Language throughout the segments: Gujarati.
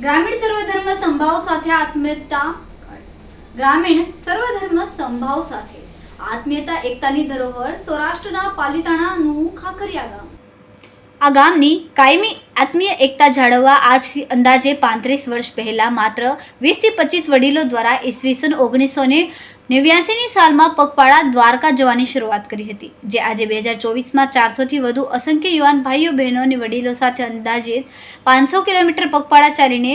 ગ્રામીણ સર્વધર્મ સંભાવ સાથે આત્મીયતા ગ્રામીણ સર્વધર્મ સંભાવ સાથે. આત્મીયતા, એકતાની ધરોહર સૌરાષ્ટ્રના પાલીતાણાનું ખાખરિયા ગામ. આ ગામની કાયમી આત્મીય એકતા જાળવવા આજથી અંદાજે પાંત્રીસ વર્ષ પહેલાં માત્ર વીસથી પચીસ વડીલો દ્વારા ઈસવીસન ઓગણીસો ને નેવ્યાસીની સાલમાં પગપાળા દ્વારકા જવાની શરૂઆત કરી હતી, જે આજે બે હજાર ચોવીસમાં ચારસોથી વધુ અસંખ્ય યુવાન ભાઈઓ, બહેનો અને વડીલો સાથે અંદાજિત પાંચસો કિલોમીટર પગપાળા ચાલીને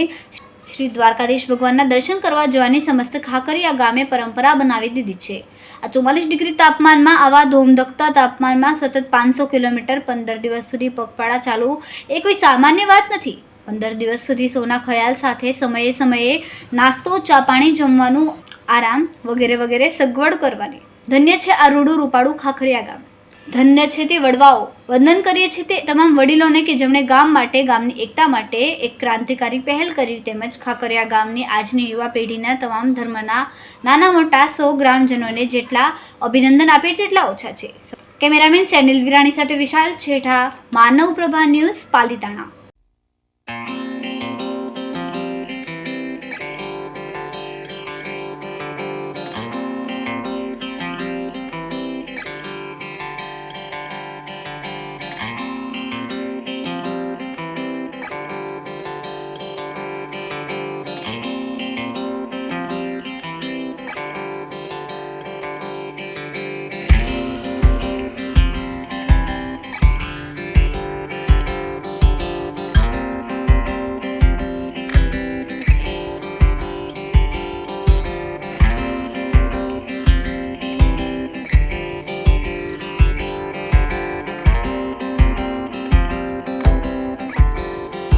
શ્રી દ્વારકાધીશ ભગવાનના દર્શન કરવા જવાની સમસ્ત ખાકરિયા ગામે પરંપરા બનાવી દીધી છે. આ ચુમ્માલીસ ડિગ્રી તાપમાનમાં આવા ધોમધકતા તાપમાનમાં સતત પાંચસો કિલોમીટર પંદર દિવસ સુધી પગપાળા ચાલવું એ કોઈ સામાન્ય વાત નથી. પંદર દિવસ સુધી સોના ખયાલ સાથે સમયે સમયે નાસ્તો, ચા પાણી, જમવાનું, આરામ વગેરે વગેરે સગવડ કરવાની. ધન્ય છે આ રૂડું રૂપાળું ખાખરિયા ગામ. ધન્ય છે તે વડવાઓ. વંદન કરીએ છીએ તે તમામ વડીલોને કે જેમણે ગામ માટે, ગામની એકતા માટે એક ક્રાંતિકારી પહેલ કરી તેમજ ખાકરિયા ગામની આજની યુવા પેઢીના તમામ ધર્મના નાના મોટા સૌ ગ્રામજનોને જેટલા અભિનંદન આપે તેટલા ઓછા છે. કેમેરામેન સેનિલ વિરાણી સાથે Vishal Chhetha, Manav Prabha news Palitana.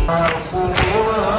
Thank you.